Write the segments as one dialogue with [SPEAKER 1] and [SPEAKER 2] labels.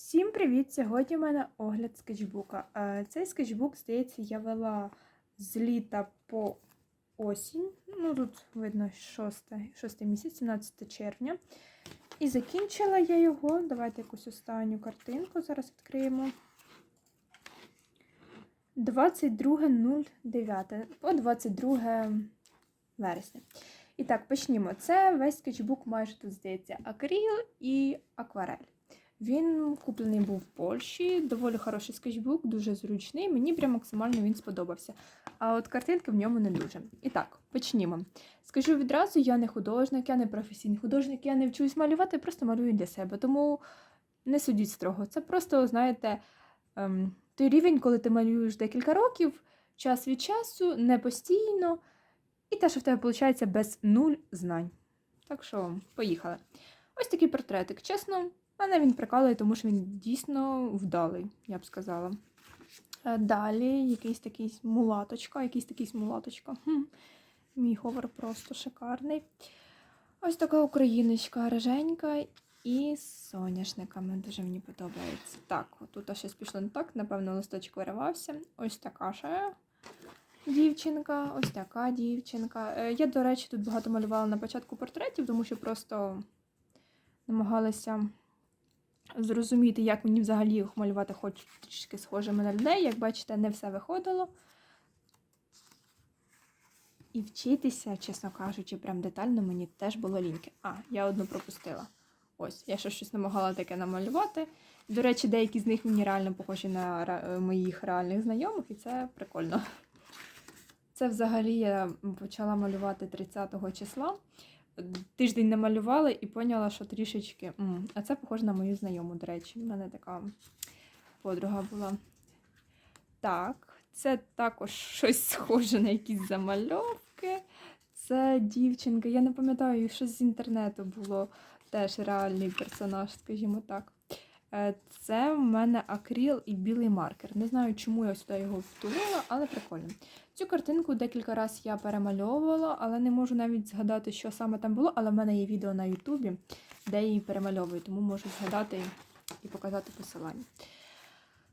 [SPEAKER 1] Всім привіт! Сьогодні у мене огляд скетчбука. Е, Цей скетчбук, здається, я вела з літа по осінь. Ну, тут видно 6, 6 місяць, 17 червня. І закінчила я його. Давайте якусь останню картинку зараз відкриємо. 22.09 по 22 вересня. І так, почнімо. Це весь скетчбук майже тут здається акрил і акварель. Він куплений був в Польщі, доволі хороший скетчбук, дуже зручний. Мені прям максимально він сподобався. А от картинки в ньому не дуже. І так, почнімо. Скажу відразу, я не художник, я не професійний художник, я не вчусь малювати, просто малюю для себе. Тому не судіть строго. Це просто, знаєте, ем, той рівень, коли ти малюєш декілька років, час від часу, не постійно, і те, що в тебе виходить без нуль знань. Так що, поїхали. Ось такий портретик. Чесно, мене він прикалує, тому що він дійсно вдалий, я б сказала. Е, Далі якийсь такий мулаточка, якийсь такий мулаточка. Хм. Мій ховер просто шикарний. Ось така україночка реженька і з соняшниками. Дуже мені подобається. Так, тут щось пішло не так, напевно, листочок виривався. Ось така ще дівчинка, ось така дівчинка. Е, Я, до речі, тут багато малювала на початку портретів, тому що просто намагалася зрозуміти, як мені взагалі їх малювати, хоч трішки схожими на людей. Як бачите, не все виходило. І вчитися, чесно кажучи, прям детально мені теж було ліньки. А, я одну пропустила. Ось, я ще щось намагала таке намалювати. До речі, деякі з них мені реально похожі на моїх реальних знайомих, і це прикольно. Це взагалі я почала малювати 30 числа. Тиждень не малювала і поняла, що трішечки. А це похоже на мою знайому, до речі. У мене така подруга була. Так, це також щось схоже на якісь замальовки. Це дівчинка. Я не пам'ятаю, щось з інтернету було теж реальний персонаж, скажімо так. Е, Це в мене акрил і білий маркер. Не знаю, чому я сюди його втулила, але прикольно. Цю картинку декілька разів я перемальовувала, але не можу навіть згадати, що саме там було. Але в мене є відео на Ютубі, де я її перемальовую, тому можу згадати і показати посилання.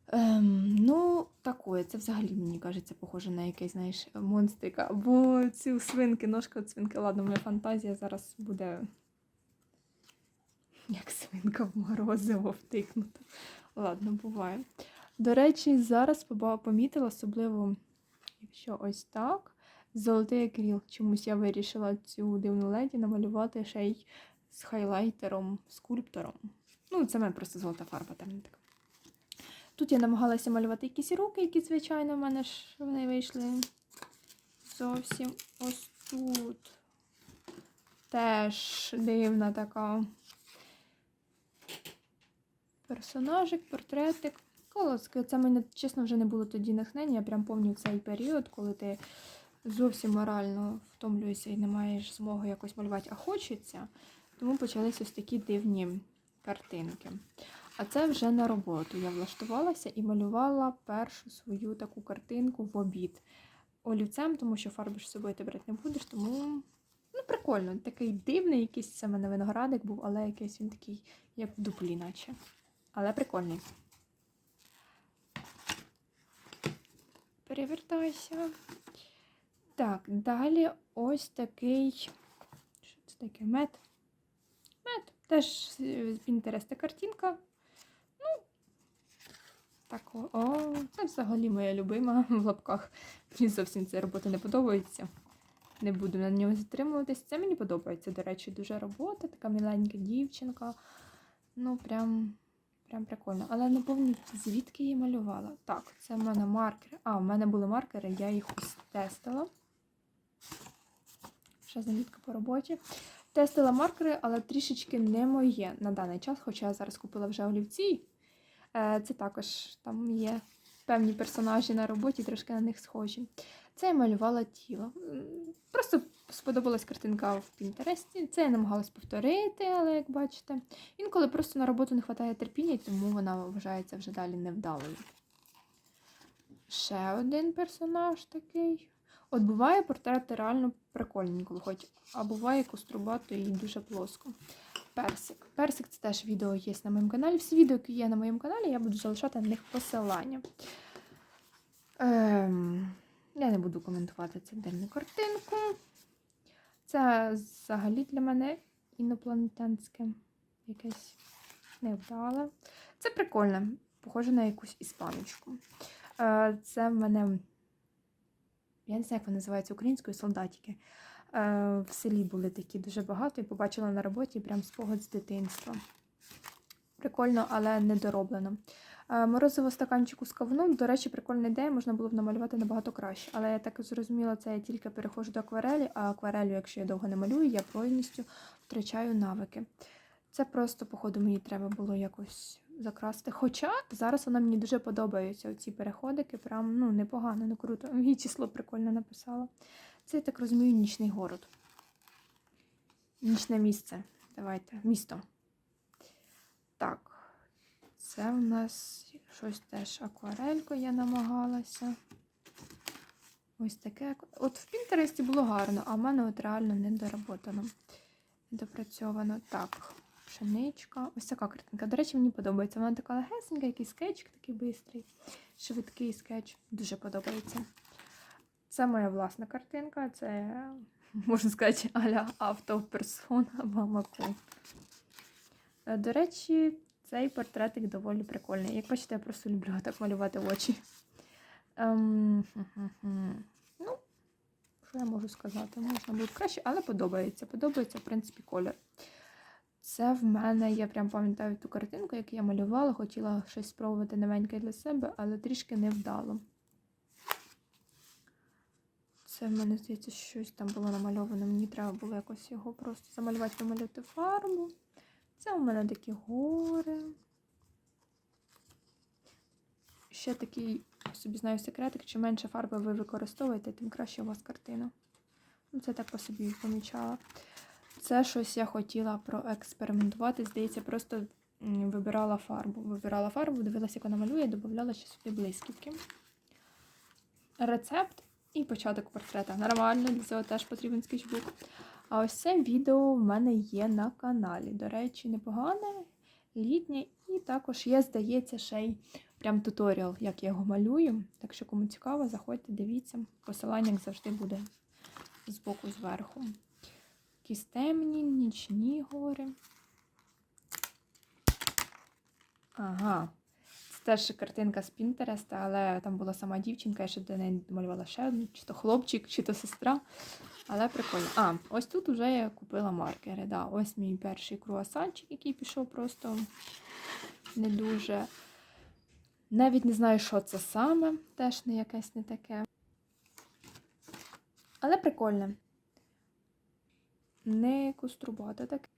[SPEAKER 1] Ем, ну, такое, це взагалі, мені кажеться, похоже на якийсь, знаєш, монстрика. Або цю свинки, ножка від свинки. Ладно, моя фантазія зараз буде як свинка в морозиво втикнута. Ладно, буває. До речі, зараз помітила, особливо, якщо ось так, золотий акріл. Чомусь я вирішила цю дивну леді намалювати ще й з хайлайтером, скульптором. Ну, це в мене просто золота фарба, там не така. Тут я намагалася малювати якісь руки, які, звичайно, в мене ж вони вийшли зовсім ось тут. Теж дивна така персонажик, портретик. Колоски. Це мене, чесно, вже не було тоді натхнення. Я прям пам'ятаю цей період, коли ти зовсім морально втомлюєшся і не маєш змоги якось малювати, а хочеться. Тому почалися ось такі дивні картинки. А це вже на роботу. Я влаштувалася і малювала першу свою таку картинку в обід олівцем, тому що фарби з собою ти брати не будеш, тому ну, прикольно. Такий дивний, якийсь це в мене виноградик був, але якийсь він такий, як в дуплі, наче. Але прикольний. Перевертайся. Так, далі ось такий. Що це таке? Мед. Мед. Теж з Пінтереста картинка. Ну, так, о, це взагалі моя любима в лапках. Мені зовсім ця робота не подобається. Не буду на ньому затримуватись. Це мені подобається, до речі, дуже робота, така міленька дівчинка. Ну, прям, прям прикольно. Але не пам'ятаю, звідки її малювала. Так, це в мене маркери. А, в мене були маркери, я їх ось тестила. Ще замітка по роботі. Тестила маркери, але трішечки не моє на даний час, хоча я зараз купила вже олівці. Е, Це також там є певні персонажі на роботі, трошки на них схожі. Це я малювала тіло. Просто сподобалась картинка в Пінтересті. Це я намагалась повторити, але як бачите, інколи просто на роботу не вистачає терпіння, тому вона вважається вже далі невдалою. Ще один персонаж такий. От буває портрети реально прикольні, коли хоч, а буває кострубато і дуже плоско. персик. Персик це теж відео є на моєму каналі. Всі відео, які є на моєму каналі, я буду залишати на них посилання. Ем, я не буду коментувати цю картинку. Це взагалі для мене інопланетянське якесь невдале. Це прикольно, похоже на якусь іспаночку. Е, Це в мене, я не знаю, як вони називаються українською солдатики. Е, В селі були такі дуже багато і побачила на роботі прям спогад з дитинства. Прикольно, але недороблено. Е, Морозиво стаканчику з кавуном, до речі, прикольна ідея, можна було б намалювати набагато краще. Але я так зрозуміла, це я тільки переходжу до акварелі, а акварелю, якщо я довго не малюю, я повністю втрачаю навики. Це просто, походу, мені треба було якось закрасти. Хоча зараз вона мені дуже подобається. Ці переходики, прям ну, непогано, не круто. І число прикольно написала. Це, я так розумію, нічний город. Нічне місце. Давайте, місто. Так. Це у нас щось теж акварелько я намагалася. Ось таке. От в Пінтересті було гарно, а в мене от реально не доработано. Недопрацьовано. Так, пшеничка. Ось така картинка. До речі, мені подобається. Вона така легесенька, якийсь скетчик такий бистрий. Швидкий скетч. Дуже подобається. Це моя власна картинка. Це, можна сказати, аля автоперсона Бамаку. Е, До речі, цей портретик доволі прикольний. Як бачите, я просто люблю так малювати очі. Ем. Ну, що я можу сказати? Можна було краще, але подобається. Подобається, в принципі, колір. Це в мене, я прям пам'ятаю ту картинку, яку я малювала, хотіла щось спробувати новеньке для себе, але трішки не вдало. Це в мене, здається, щось там було намальовано. Мені треба було якось його просто замалювати, помалювати фарбу. Це у мене такі гори. Ще такий, собі знаю, секретик, чим менше фарби ви використовуєте, тим краще у вас картина. Ну, Це так по собі помічала. Це щось я хотіла проекспериментувати. Здається, просто вибирала фарбу. Вибирала фарбу, дивилася, як вона малює, додавала ще сюди блискітки. Рецепт і початок портрета. Нормально, для цього теж потрібен скетчбук. А ось це відео в мене є на каналі. До речі, непогане, літнє, і також є, здається, ще й прям туторіал, як я його малюю. Так що, кому цікаво, заходьте, дивіться. Посилання, як завжди, буде збоку зверху. Якісь темні, нічні гори. Ага. Теж картинка з Пінтереста, але там була сама дівчинка, я ще до неї домалювала ще одну, чи то хлопчик, чи то сестра. Але прикольно. А, ось тут вже я купила маркери. Да, Ось мій перший круасанчик, який пішов просто не дуже. Навіть не знаю, що це саме, теж не якесь не таке. Але прикольне. Не кострубате таке.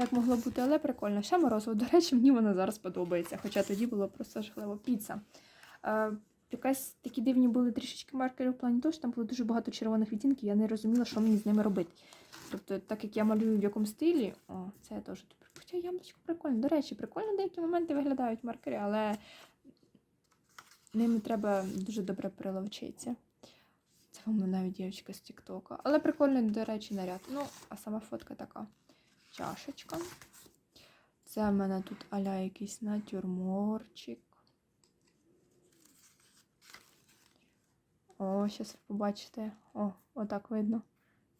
[SPEAKER 1] Як могло бути, але прикольно. Ще морозиво. До речі, мені воно зараз подобається. Хоча тоді було просто жахливо. Піца. Е, якась такі дивні були трішечки маркери в плані того, що там було дуже багато червоних відтінків, я не розуміла, що мені з ними робити. Тобто, так як я малюю в якому стилі, о, це я теж. Хоча яблучко прикольно. До речі, прикольно деякі моменти виглядають маркери, але ними треба дуже добре приловчитися. Це вам навіть дівчинка з Тіктока. Але прикольний, до речі, наряд. Ну, а сама фотка така. Чашечка. Це в мене тут аля якийсь натюрморчик. О, зараз ви побачите. О, отак видно.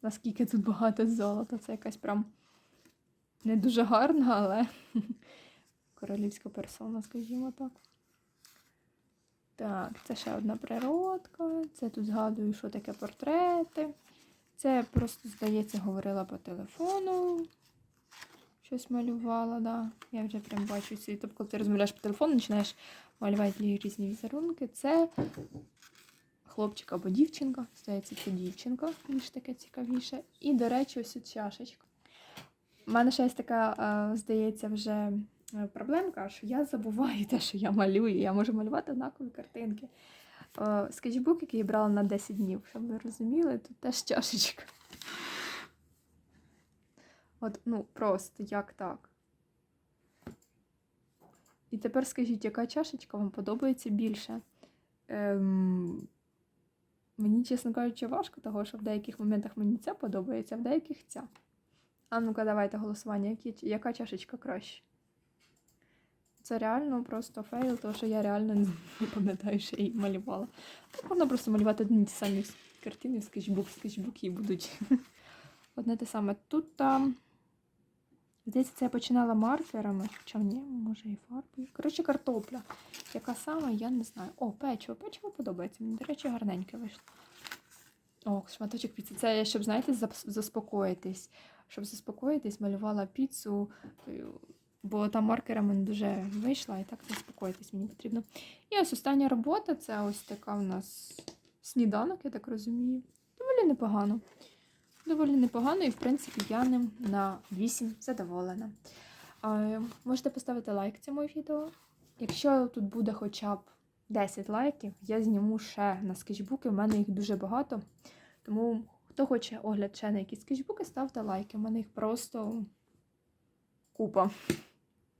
[SPEAKER 1] Наскільки тут багато золота. Це якась прям не дуже гарна, але королівська персона, скажімо так. Так, це ще одна природка. Це тут згадую, що таке портрети. Це просто, здається, говорила по телефону. Щось малювала, да. Я вже прям бачу ці. Тобто, коли ти розмовляєш по телефону, починаєш малювати різні візерунки. Це хлопчик або дівчинка. Здається, це дівчинка, більш таке цікавіше. І, до речі, ось ця чашечка. У мене ще є така, е, здається, вже е, проблемка, що я забуваю те, що я малюю. Я можу малювати однакові картинки. Е, Скетчбук, який я брала на 10 днів, щоб ви розуміли, тут теж чашечка. От, ну, просто як так. І тепер скажіть, яка чашечка вам подобається більше? Ем, мені, чесно кажучи, важко, того, що в деяких моментах мені ця подобається, а в деяких ця. А ну-ка, давайте голосування. Які, яка чашечка краще? Це реально просто фейл, тому що я реально не пам'ятаю, що її малювала. Так можна просто малювати одні ті самі картини в скетчбук, скетчбуки будуть. Одне те саме. Тут там. Здається, це я починала маркерами, хоча ні, може і фарбою. Коротше, картопля. Яка саме, я не знаю. О, печиво. Печиво подобається. Мені, до речі, гарненьке вийшло. О, шматочок піци. Це я, щоб, знаєте, заспокоїтись. Щоб заспокоїтись, малювала піцу, е, бо там маркерами не дуже вийшла, і так заспокоїтись мені потрібно. І ось остання робота це ось така у нас сніданок, я так розумію. Доволі непогано. Доволі непогано, і в принципі я ним на 8 задоволена. Можете поставити лайк цьому відео. Якщо тут буде хоча б 10 лайків, я зніму ще на скетчбуки. У мене їх дуже багато. Тому, хто хоче огляд ще на якісь скетчбуки, ставте лайки. У мене їх просто купа.